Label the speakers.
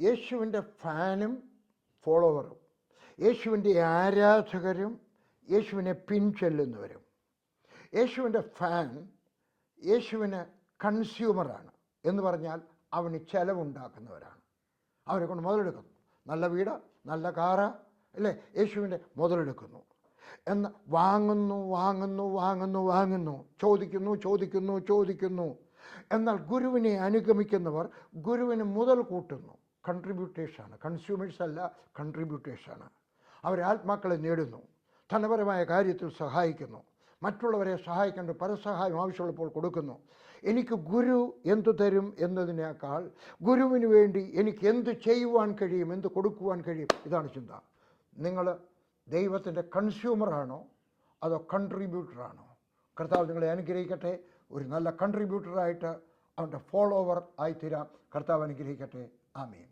Speaker 1: യേശുവിന്റെ ഫാനും ഫോളോവറും യേശുവിന്റെ ആരാധകരും യേശുവിനെ പിൻചെല്ലുന്നവരും. യേശുവിന്റെ ഫാൻ യേശുവിന് കൺസ്യൂമറാണ് എന്ന് പറഞ്ഞാൽ അവന് ചെലവുണ്ടാക്കുന്നവരാണ്. അവരെ കൊണ്ട് മുതലെടുക്കുന്നു. നല്ല വീട് നല്ല കാറ് അല്ലേ? യേശുവിന്റെ മുതലെടുക്കുന്നു. എന്ന് വാങ്ങുന്നു വാങ്ങുന്നു വാങ്ങുന്നു വാങ്ങുന്നു. ചോദിക്കുന്നു ചോദിക്കുന്നു ചോദിക്കുന്നു. എന്നാൽ ഗുരുവിനെ അനുഗമിക്കുന്നവർ ഗുരുവിന് മുതൽ കൂട്ടുന്നു. കൺട്രിബ്യൂട്ടേഴ്സാണ് കൺസ്യൂമേഴ്സ് അല്ല കൺട്രിബ്യൂട്ടേഴ്സാണ് അവർ ആത്മാക്കളെ നേടുന്നു. ധനപരമായ കാര്യത്തിൽ സഹായിക്കുന്നു. മറ്റുള്ളവരെ സഹായിക്കേണ്ട പരസഹായം ആവശ്യമുള്ളപ്പോൾ കൊടുക്കുന്നു. എനിക്ക് ഗുരു എന്തു തരും എന്നതിനേക്കാൾ ഗുരുവിന് വേണ്ടി എനിക്ക് എന്ത് ചെയ്യുവാൻ കഴിയും എന്ത് കൊടുക്കുവാൻ കഴിയും ഇതാണ് ചിന്ത. നിങ്ങൾ ദൈവത്തിന്റെ കൺസ്യൂമറാണോ അതോ കൺട്രിബ്യൂട്ടറാണോ കർത്താവ് നിങ്ങളെ അനുഗ്രഹിക്കട്ടെ. ഒരു നല്ല കൺട്രിബ്യൂട്ടറായിട്ട് അവന്റെ ഫോളോവർ ആയിത്തീരാം. കർത്താവ് അനുഗ്രഹിക്കട്ടെ. ആമീൻ.